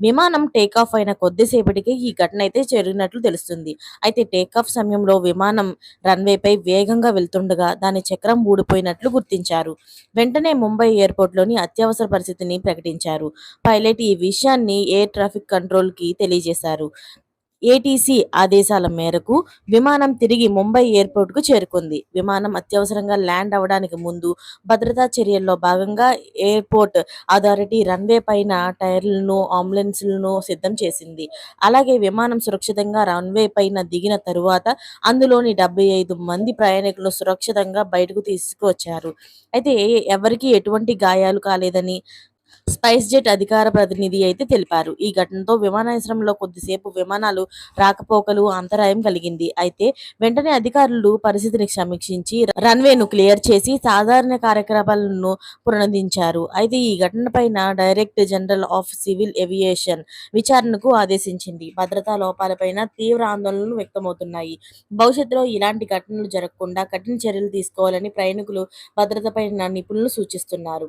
విమానం టేకాఫ్ అయిన కొద్దిసేపటికే ఈ ఘటన అయితే జరిగినట్లు తెలుస్తుంది. అయితే టేకాఫ్ సమయంలో విమానం రన్వేపై వేగంగా వెళ్తుండగా దాని చక్రం ఊడిపోయినట్లు గుర్తించారు. వెంటనే ముంబై ఎయిర్పోర్ట్లోని అత్యవసర పరిస్థితిని ప్రకటించారు. పైలట్ ఈ విషయాన్ని ఎయిర్ ట్రాఫిక్ కంట్రోల్కి తెలియజేశారు. ఏటీసీ ఆదేశాల మేరకు విమానం తిరిగి ముంబై ఎయిర్పోర్ట్కు చేరుకుంది. విమానం అత్యవసరంగా ల్యాండ్ అవ్వడానికి ముందు భద్రతా చర్యల్లో భాగంగా ఎయిర్పోర్ట్ అథారిటీ రన్వే పైన టైర్లను అంబులెన్స్లను సిద్ధం చేసింది. అలాగే విమానం సురక్షితంగా రన్వే పైన దిగిన తరువాత అందులోని డెబ్బై ఐదు మంది ప్రయాణికులను సురక్షితంగా బయటకు తీసుకువచ్చారు. అయితే ఎవరికీ ఎటువంటి గాయాలు కాలేదని స్పైస్ జెట్ అధికార ప్రతినిధి అయితే తెలిపారు. ఈ ఘటనతో విమానాశ్రయంలో కొద్దిసేపు విమానాలు రాకపోకలు అంతరాయం కలిగింది. అయితే వెంటనే అధికారులు పరిస్థితిని సమీక్షించి రన్వేను క్లియర్ చేసి సాధారణ కార్యకలాపాలను పునరుదించారు అయితే ఈ ఘటనపైన director general of civil aviation విచారణకు ఆదేశించింది. భద్రతా లోపాలపైన తీవ్ర ఆందోళనలు వ్యక్తమవుతున్నాయి. భవిష్యత్తులో ఇలాంటి ఘటనలు జరగకుండా కఠిన చర్యలు తీసుకోవాలని ప్రయాణికులు భద్రతపై నిపుణులు సూచిస్తున్నారు.